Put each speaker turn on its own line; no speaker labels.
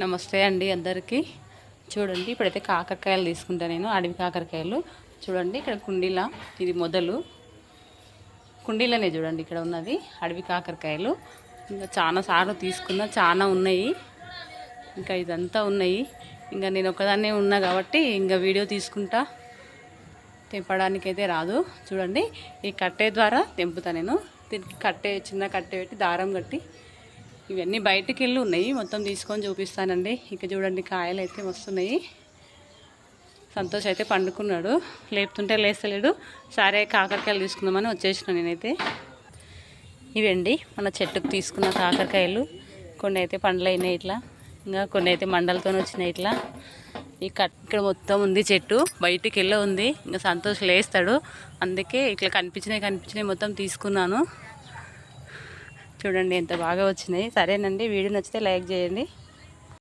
నమస్తే అండి అందరికీ. చూడండి ఇప్పుడైతే కాకరకాయలు తీసుకుంటా నేను అడవి కాకరకాయలు. చూడండి ఇక్కడ కుండీల ఇది మొదలు. కుండీలనే చూడండి ఇక్కడ ఉన్నది అడవి కాకరకాయలు. ఇంకా చాలా సార్లు తీసుకున్నా చాలా ఉన్నాయి. ఇంకా ఇదంతా ఉన్నాయి. ఇంకా నేను ఒకదాన్నే ఉన్నా కాబట్టి ఇంకా వీడియో తీసుకుంటా. తెంపడానికి అయితే రాదు. చూడండి ఈ కట్టె ద్వారా తెంపుతా నేను. దీనికి కట్టే చిన్న కట్టే పెట్టి దారం కట్టి ఇవన్నీ బయటికి వెళ్ళి ఉన్నాయి. మొత్తం తీసుకొని చూపిస్తానండి. ఇక చూడండి కాయలు అయితే వస్తున్నాయి. సంతోష్ అయితే పండుకున్నాడు. లేపుతుంటే లేస్తలేడు. సరే కాకరకాయలు తీసుకుందామని వచ్చేసిన నేనైతే. ఇవండి మన చెట్టుకు తీసుకున్న కాకరకాయలు. కొన్ని అయితే పండ్లైనాయి ఇట్లా. ఇంకా కొన్ని అయితే మండలతో వచ్చినాయి ఇట్లా. ఈ కట్ ఇక్కడ మొత్తం ఉంది చెట్టు. బయటికి వెళ్ళి ఉంది. ఇంకా సంతోష్ లేస్తాడు. అందుకే ఇట్లా కనిపించినాయి కనిపించినాయి మొత్తం తీసుకున్నాను. చూడండి ఎంత బాగా వచ్చినాయి. సరేనండి వీడియో నచ్చితే లైక్ చేయండి.